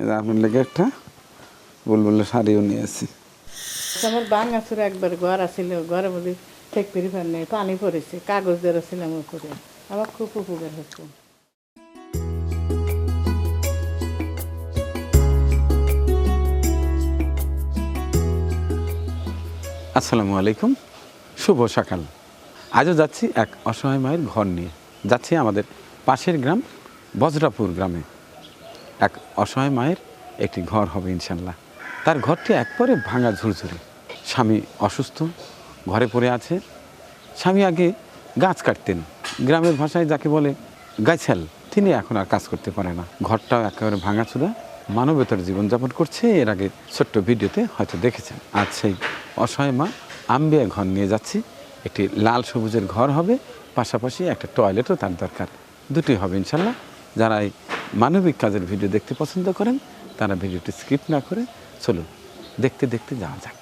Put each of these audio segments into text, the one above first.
এই আপনার লেগে একটা বুলবুলের শাড়িও নিয়ে আসি। আমার বাঙা চুর একবার ঘর আছিল ঘরে বলি ঠিক পরিবার নেই পানি পড়েছে কাগজ দেওয়া ছিলাম উপরে। আমার খুব উপকার হচ্ছে আসসালামু আলাইকুম শুভ সকাল। আজও যাচ্ছি এক অসহায় মায়ের ঘর নিয়ে। যাচ্ছি আমাদের পাশের গ্রাম বজরাপুর গ্রামে। এক অসহায় মায়ের একটি ঘর হবে ইনশাল্লাহ তার ঘরটি একবারে ভাঙা ঝুরঝুরে। স্বামী অসুস্থ, ঘরে পড়ে আছে। স্বামী আগে গাছ কাটতেন। গ্রামের ভাষায় যাকে বলে গাছাল তিনি এখন আর কাজ করতে পারে না। ঘরটাও একেবারে ভাঙা ভাঙাচুরা। মানবেতর জীবনযাপন করছে। এর আগে ছোট্ট ভিডিওতে হয়তো দেখেছেন। আজ সেই অসহায় মা আম্বিয়া ঘর নিয়ে যাচ্ছি। একটি লাল সবুজের ঘর হবে। পাশাপাশি একটা টয়লেটও তার দরকার। দুটি হবে ইনশাল্লাহ যারা এই মানবিক কাজের ভিডিও দেখতে পছন্দ করেন, তারা ভিডিওটি স্কিপ না করে চলুন, দেখতে দেখতে যাওয়া যাক।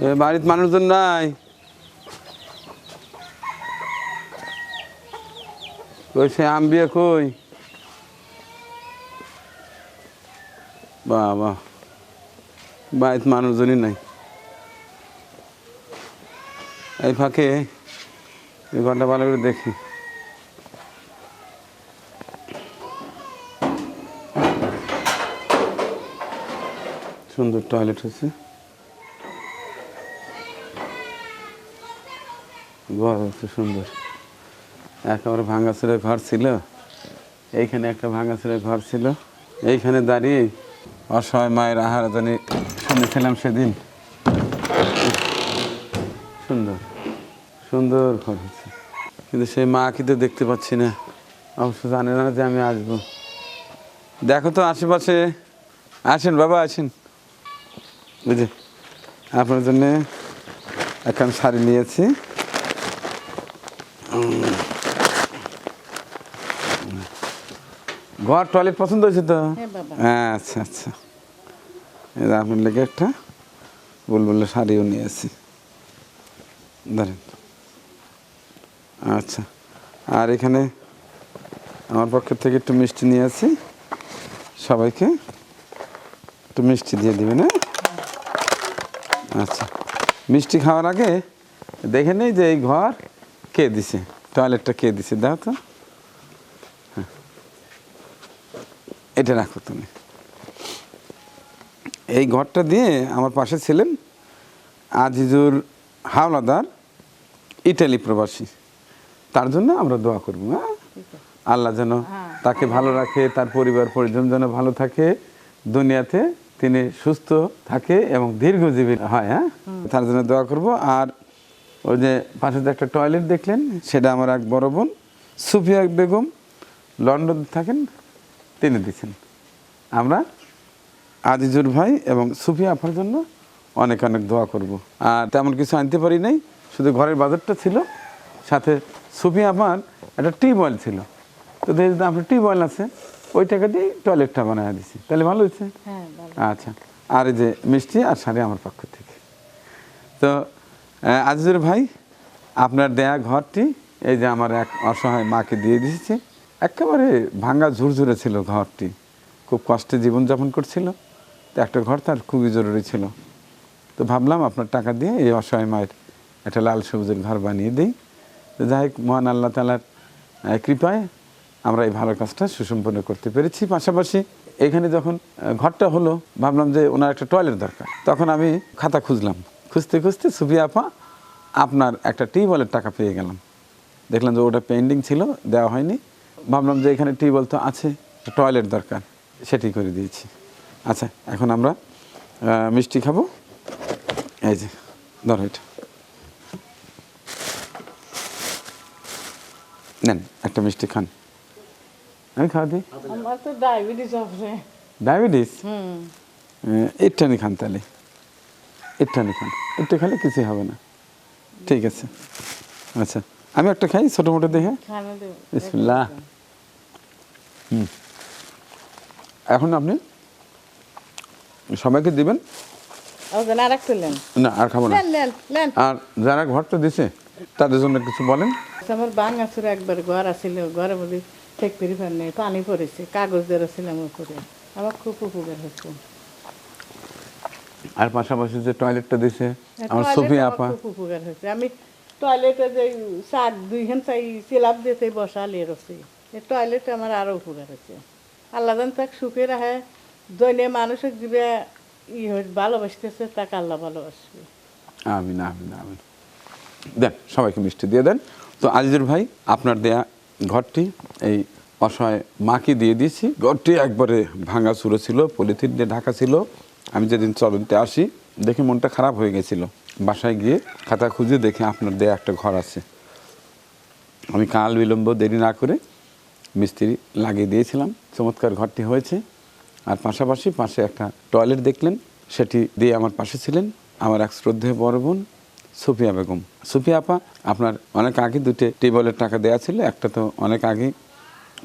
এ বাড়িতে মানুষজন নাই। কই, সে আম বিয়ে কই? বাবা বাড়িতে মানুষজনই নাই। এই ফাঁকে এই ঘরটা ভালো করে দেখি। সুন্দর টয়লেট হয়েছে ঘর হচ্ছে সুন্দর। একেবারে ভাঙাচুরে ঘর ছিল। এইখানে একটা ভাঙাচুরে ঘর ছিল। এইখানে দাঁড়িয়ে অসহায় মায়ের আহারাদানি শুনেছিলাম সেদিন। সুন্দর সুন্দর ঘর হচ্ছে কিন্তু সেই মা কি তো দেখতে পাচ্ছি না। অবশ্য জানে না যে আমি আসব। দেখো তো আশেপাশে। আসেন বাবা, আসেন। বুঝে আপনার জন্যে এখন শাড়ি নিয়েছি। ঘর টয়লেট পছন্দ হয়েছে তো? হ্যাঁ আচ্ছা আচ্ছা। আপনার লেগে একটা বুলবুলের শাড়িও নিয়েছি ধরেন। আচ্ছা। আর এখানে আমার পক্ষের থেকে একটু মিষ্টি নিয়ে আসি। সবাইকে একটু মিষ্টি দিয়ে দিবেন হ্যাঁ? আচ্ছা। মিষ্টি খাওয়ার আগে দেখে নেই যে এই ঘর কে দিছে? টয়লেটটা কে দিছে? দাও তো। হ্যাঁ। এটা রাখো তুমি। এই ঘরটা দিয়ে আমার পাশে ছিলেন আজিজুর হাওলাদার ইটালি প্রবাসী। তার জন্য আমরা দোয়া করব হ্যাঁ? আল্লাহ যেন তাকে ভালো রাখে তার পরিবার পরিজন যেন ভালো থাকে দুনিয়াতে তিনি সুস্থ থাকে এবং দীর্ঘজীবী হয় হ্যাঁ? তার জন্য দোয়া করব। আর ওই যে পাশে যে একটা টয়লেট দেখলেন সেটা আমার এক বড় বোন সুফিয়া বেগম লন্ডন থাকেন তিনি দিচ্ছেন। আমরা আজিজুর ভাই এবং সুফিয়া আপার জন্য অনেক অনেক দোয়া করব। আর তেমন কিছু আনতে পারি নাই শুধু ঘরের বাজারটা ছিল সাথে সুফিয়া আমার একটা টিউবওয়েল ছিল। তো দেখি যদি আপনার টিউবওয়েল আছে ওই টাকা দিয়ে টয়লেটটা বানায় দিছি। তাহলে ভালো হয়েছে? হ্যাঁ আচ্ছা আর এই যে মিষ্টি আর শাড়ি আমার পক্ষ থেকে। তো আজিজুর ভাই, আপনার দেয়া ঘরটি, এই যে আমার এক অসহায় মাকে দিয়ে দিয়েছে, একেবারে ভাঙ্গা ঝুরঝুরে ছিল ঘরটি। খুব কষ্টে জীবনযাপন করছিল, তো একটা ঘর তার খুবই জরুরি ছিল। তো ভাবলাম আপনার টাকা দিয়ে এই অসহায় মায়ের একটা লাল সবুজের ঘর বানিয়ে দিই। তো যাই হোক, মহান আল্লাহ তালার কৃপায় আমরা এই ভালো কাজটা সুসম্পন্ন করতে পেরেছি। পাশাপাশি এখানে যখন ঘরটা হলো, ভাবলাম যে ওনার একটা টয়লেট দরকার। তখন আমি খাতা খুঁজলাম। খুঁজতে খুঁজতে সুফিয়া আপা আপনার একটা টিউবওয়েলের টাকা পেয়ে গেলাম। দেখলাম যে ওটা পেন্ডিং ছিল দেওয়া হয়নি। ভাবলাম যে এখানে টিউবওয়েল তো আছে টয়লেট দরকার সেটি করে দিয়েছি। আচ্ছা এখন আমরা মিষ্টি খাব। এই যে ধরো এটা। নেন একটা মিষ্টি খান। আমি খাওয়া দিই? ডায়াবেটিস ডায়াবেটিস হুম। একটানি খান তাহলে। একটানি খান একটু খেলে কিছুই হবে না। ঠিক আছে। আচ্ছা আমি একটা খাই ছোটো মোটো দেখে। বিসমিল্লাহ। হুম। এখন আপনি সবাইকে দিবেন? না আর খাব না। আর যারা ঘরটা দিছে তাদের জন্য কিছু বলেন। আমার বাঙ্গাসুর একবার ঘর আছিল ঘরে বলি ঠিক নেই পানি পড়েছে কাগজ দেওয়া ছিলাম উপরে। আমার খুব উপকার হচ্ছে। আর পাশাপাশি যে টয়লেটটা দিছে আমার টয়লেট সফি আপা। খুব উপকার হয়েছে। আমি টয়লেটে যে শাক দুইখান চাই সিলাপ দিতে বসালে রয়েছে এই টয়লেট আমার আরও উপকার হচ্ছে আল্লাহ জান তাক সুখে রাখে দৈনে মানুষের দিবে ই ভালোবাসতেছে তাকে আল্লাহ ভালোবাসবে। আমিন আমিন আমিন। দেন সবাইকে মিষ্টি দিয়ে দেন। তো আজিজুর ভাই আপনার দেয়া ঘরটি এই অসহায় মাকে দিয়ে দিয়েছি। ঘরটি একবারে ভাঙা চুরো ছিল পলিথিন দিয়ে ঢাকা ছিল। আমি যেদিন চলনতে আসি, দেখে মনটা খারাপ হয়ে গেছিল। বাসায় গিয়ে খাতা খুঁজে দেখে আপনার দেয়া একটা ঘর আছে। আমি কাল বিলম্ব দেরি না করে মিস্ত্রি লাগিয়ে দিয়েছিলাম। চমৎকার ঘরটি হয়েছে। আর পাশাপাশি পাশে একটা টয়লেট দেখলেন। সেটি দিয়ে আমার পাশে ছিলেন আমার এক শ্রদ্ধেয় বড় বোন সুফিয়া বেগম। সুফিয়া আপা, আপনার অনেক আগে দুটো টেবলের টাকা দেওয়া ছিল। একটা তো অনেক আগে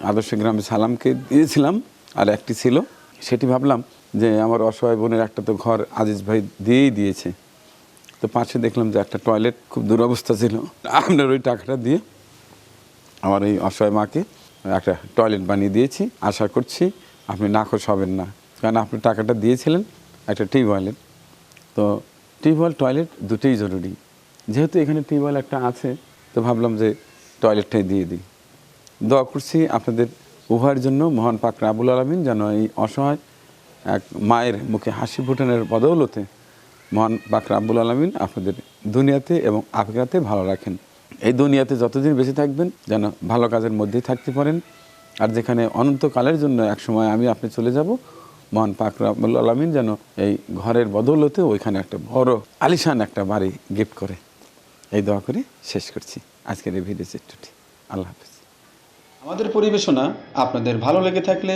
আদর্শ গ্রামে সালামকে দিয়েছিলাম, আর একটি ছিল। সেটি ভাবলাম যে আমার অসহায় বোনের একটা তো ঘর আজিজ ভাই দিয়েই দিয়েছে। তো পাশে দেখলাম যে একটা টয়লেট খুব দুরবস্থা ছিল। আপনার ওই টাকাটা দিয়ে আমার এই অসহায় মাকে একটা টয়লেট বানিয়ে দিয়েছি। আশা করছি আপনি নাখোশ হবেন না। কারণ আপনি টাকাটা দিয়েছিলেন একটা টিউবওয়েলের তো টিউবওয়েল টয়লেট দুটোই জরুরি। যেহেতু এখানে টিউবওয়েল একটা আছে, তো ভাবলাম যে টয়লেটটাই দিয়ে দিই। দোয়া করছি আপনাদের উভয়ের জন্য মহান পাক রাবুল আলমিন যেন এই অসহায় এক মায়ের মুখে হাসি ফুটানোর বদৌলতে মহান পাক রাব্বুল আলমিন আপনাদের দুনিয়াতে এবং আখেরাতে ভালো রাখেন। এই দুনিয়াতে যতদিন বেঁচে থাকবেন, যেন ভালো কাজের মধ্যেই থাকতে পারেন। আর যেখানে অনন্তকালের জন্য এক সময় আমি আপনি চলে যাব, মহান পাক রব্বুল আলমিন যেন এই ঘরের বদৌলতে ওইখানে একটা বড় আলিশান একটা বাড়ি গিফট করে। এই দোয়া করে শেষ করছি। আজকের এই ভিডিও চিত্রটি আল্লাহ হাফিজ। আমাদের পরিবেশনা আপনাদের ভালো লেগে থাকলে